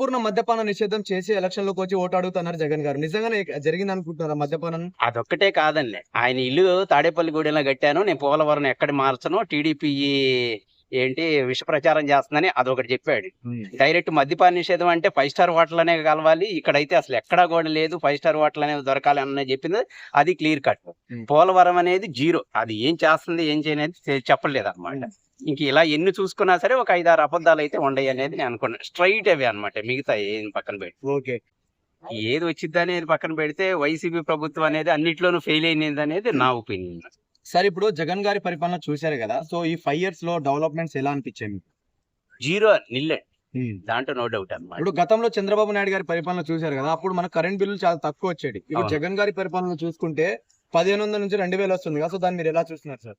సంపూర్ణ మద్యపాన నిషేధం చేసి ఎలక్షన్లోకి వచ్చి ఓటు అడుగుతున్నారు జగన్ గారు. నిజంగానే జరిగింది అనుకుంటున్నారా మద్యపానం? అదొక్కటే కాదండి. ఆయన ఇల్లు తాడేపల్లిగూడెంలో కట్టాను. నేను పోలవరం ఎక్కడ మార్చను? టీడీపీ ఏంటి విష ప్రచారం చేస్తుందని అదొకటి చెప్పాడు. డైరెక్ట్ మద్యపాన నిషేధం అంటే ఫైవ్ స్టార్ హోటల్ అనే కలవాలి. ఇక్కడైతే అసలు ఎక్కడా కూడా లేదు ఫైవ్ స్టార్ హోటల్ అనేది దొరకాలి అన్న చెప్పింది. అది క్లియర్ కట్. పోలవరం అనేది జీరో. అది ఏం చేస్తుంది ఏం చేయనేది చెప్పలేదు అనమాట ఇంక ఇలా ఎన్ని చూసుకున్నా సరే ఒక ఐదారు అబద్ధాలు అయితే ఉండయి అనేది నేను అనుకున్నాను స్ట్రైట్ అవే అనమాట మిగతా ఏం పక్కన పెట్టి. ఓకే. ఏది వచ్చింది అనేది పక్కన పెడితే వైసీపీ ప్రభుత్వం అనేది అన్నిట్లోనూ ఫెయిల్ అయినది అనేది నా ఒపీనియన్. సరే ఇప్పుడు జగన్ గారి పరిపాలన చూశారు కదా సో ఈ ఫైవ్ ఇయర్స్లో డెవలప్మెంట్స్ ఎలా అనిపించాయి మీకు? జీరో నిల్లే దాంట్లో నో డౌట్ అన్నమాట ఇప్పుడు గతంలో చంద్రబాబు నాయుడు గారి పరిపాలన చూశారు కదా అప్పుడు మన కరెంట్ బిల్లు చాలా తక్కువ వచ్చేది ఇప్పుడు. జగన్ గారి పరిపాలన చూసుకుంటే పదిహేను వందల నుంచి రెండు వేలు వస్తుంది కదా సో దాన్ని మీరు ఎలా చూస్తున్నారు సార్?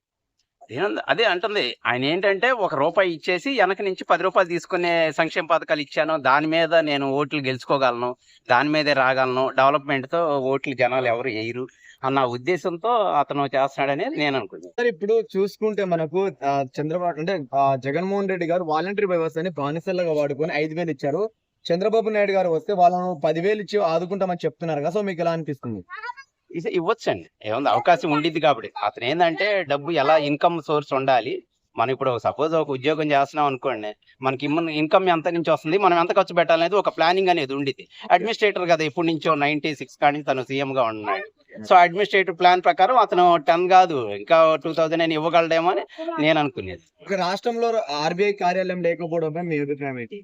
అదే అంటుంది. ఆయన ఏంటంటే ఒక రూపాయి ఇచ్చేసి వెనక నుంచి పది రూపాయలు తీసుకునే సంక్షేమ పథకాలు ఇచ్చాను. దాని మీద నేను ఓట్లు గెలుచుకోగలను దాని మీదే రాగలను డెవలప్మెంట్తో ఓట్లు జనాలు ఎవరు వేయరు అన్న ఉద్దేశంతో అతను చేస్తున్నాడని నేను అనుకున్నాను సార్ ఇప్పుడు చూసుకుంటే మనకు చంద్రబాబు అంటే జగన్మోహన్ రెడ్డి గారు వాలంటరీ వ్యవస్థని బానిసలుగా వాడుకొని ఐదు వేలు ఇచ్చారు. చంద్రబాబు నాయుడు గారు వస్తే వాళ్ళను పదివేలు ఇచ్చి ఆదుకుంటామని చెప్తున్నారు కదా సో మీకు ఎలా అనిపిస్తుంది? ఇవ్వచ్చండి. ఏముంది అవకాశం ఉండిద్ది కాబట్టి. అతను ఏంటంటే డబ్బు ఎలా ఇన్కమ్ సోర్స్ ఉండాలి? మనం ఇప్పుడు సపోజ్ ఒక ఉద్యోగం చేస్తున్నాం అనుకోండి మనకి ఇన్కమ్ ఎంత నుంచి వస్తుంది? మనం ఎంత ఖర్చు పెట్టాలనేది ఒక ప్లానింగ్ అనేది ఉండిద్ది. అడ్మినిస్ట్రేటర్ కదా ఎప్పటి నుంచో నైన్టీ సిక్స్ కానీ తను సీఎం గా ఉన్నాడు సో అడ్మినిస్ట్రేటివ్ ప్లాన్ ప్రకారం అతను టెన్ కాదు ఇంకా టూ థౌజండ్ అని ఇవ్వగలడేమో అని నేను అనుకునేది. ఒక రాష్ట్రంలో ఆర్బీఐ కార్యాలయం లేకపోవడంపై మీ అభిప్రాయం ఏంటి?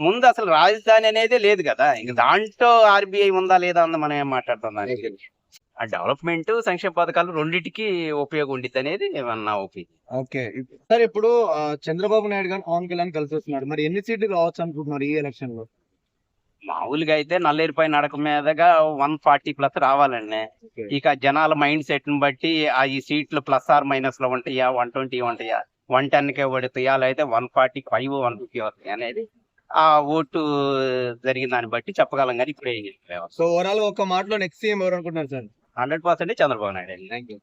ముందు అసలు రాజధాని అనేది లేదు కదా. ఇంక దాంట్లో ఆర్బీఐ ఉందా లేదా అన్న మనం ఏం మాట్లాడుతాం దానికి ఆ డెవలప్మెంట్ సంక్షేమ పథకాలు రెండింటికి ఉపయోగం ఉండిద్ది అనేది నా ఒపీనియన్. ఓకే. సార్ ఇప్పుడు చంద్రబాబు నాయుడు గారు పవన్ కళ్యాణ్ కలిసి వస్తున్నారు. మరి ఎన్ని సీట్లు రావచ్చు అనుకుంటున్నారు ఈ ఎలక్షన్లో మామూలుగా అయితే నల్లేరుపై నడక మీదగా వన్ ఫార్టీ ప్లస్ రావాలండి. ఇక జనాల మైండ్ సెట్ని బట్టి ఆ ఈ సీట్లు ప్లస్ ఆర్ మైనస్లో ఉంటాయా వన్ ట్వంటీ ఉంటాయా వన్ టెన్ కే పడుతాయా లేకపోతే one forty five one fifty వస్తాయి అనేది ఆ ఓటు జరిగిన దాన్ని బట్టి చెప్పగలం కానీ ఇప్పుడు ఏం సో ఓవరాల్ ఒక మాటలో నెక్స్ట్ సీఎం ఎవరు అనుకుంటున్నారు sir? Hundred percent Chandrababu Naidu. Thank you